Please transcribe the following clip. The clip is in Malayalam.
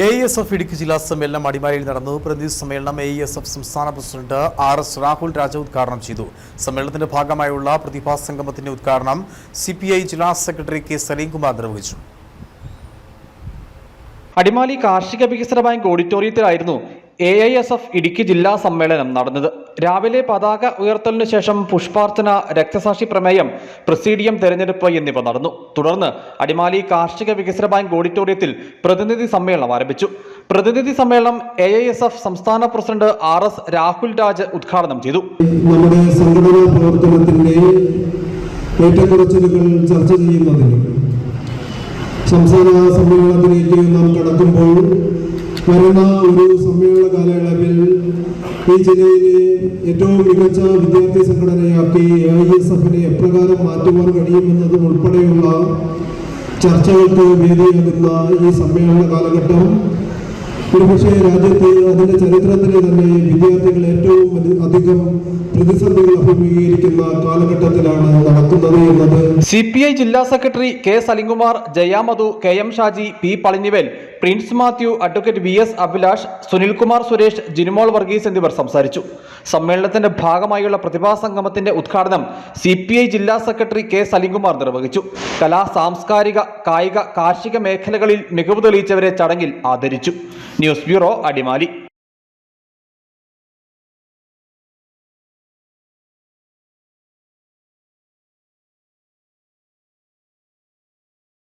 എ എസ് എഫ് ഇടുക്കി ജില്ലാ സമ്മേളനം അടിമാലിയിൽ നടന്നു. പ്രതിനിധി സമ്മേളനം എ എസ് എഫ് സംസ്ഥാന president R S Rahul Raja ഉദ്ഘാടനം ചെയ്തു. സമ്മേളനത്തിന്റെ ഭാഗമായുള്ള പ്രതിഭാ സംഗമത്തിന്റെ ഉദ്ഘാടനം സി പി ഐ ജില്ലാ സെക്രട്ടറി കെ സലീംകുമാർ നിർവഹിച്ചു. അടിമാലി കാർഷിക വികസന bank ഓഡിറ്റോറിയത്തിലായിരുന്നു A I S F Idukki ജില്ലാ സമ്മേളനം നടന്നത്. രാവിലെ പതാക ഉയർത്തലിനു ശേഷം പുഷ്പാർച്ചന രക്തസാക്ഷി പ്രമേയം പ്രസീഡിയം തെരഞ്ഞെടുപ്പ് എന്നിവ നടന്നു. തുടർന്ന് അടിമാലി കാർഷിക വികസന ബാങ്ക് ഓഡിറ്റോറിയത്തിൽ പ്രതിനിധി സമ്മേളനം ആരംഭിച്ചു. പ്രതിനിധി സമ്മേളനം എ ഐ എസ് എഫ് സംസ്ഥാന president R S Rahul Raj ഉദ്ഘാടനം ചെയ്തു. നമ്മുടെ സംഘടനാ പ്രവർത്തനത്തിന്റെ ഏറ്റക്കുറച്ചിലുകൾ ചർച്ച ചെയ്യുന്നതിന് സംസ്ഥാന സമ്മേളനത്തിലേക്ക് നാം കടക്കുമ്പോൾ വരുന്ന ഒരു സമ്മേളന കാലയളവിൽ ഈ ജില്ലയിലെ ഏറ്റവും മികച്ച വിദ്യാർത്ഥി സംഘടനയാക്കി എ ഐ എസ് എഫിനെ എപ്രകാരം മാറ്റുവാൻ കഴിയുമെന്നതും ഉൾപ്പെടെയുള്ള ചർച്ചകൾക്ക് വേദിയാകുന്ന ഈ സമ്മേളന കാലഘട്ടം. ഒരുപക്ഷെ രാജ്യത്ത് അതിന്റെ ചരിത്രത്തിലെ തന്നെ കാലഘട്ടത്തിലാണ് നടക്കുന്നത് എന്നത്. സി പി ഐ ജില്ലാ secretary K Salimkumar Jayamadhu K M Shaji P Palanivel Prince Mathew advocate V S Abhilash Sunilkumar Suresh Jinumol Varghese എന്നിവർ സംസാരിച്ചു. സമ്മേളനത്തിന്റെ ഭാഗമായുള്ള പ്രതിഭാ സംഗമത്തിന്റെ ഉദ്ഘാടനം സി പി ഐ ജില്ലാ സെക്രട്ടറി കെ സലിംകുമാർ നിർവഹിച്ചു. കലാ സാംസ്കാരിക കായിക കാർഷിക മേഖലകളിൽ മികവ് തെളിയിച്ചവരെ ചടങ്ങിൽ ആദരിച്ചു. News bureau Adimali.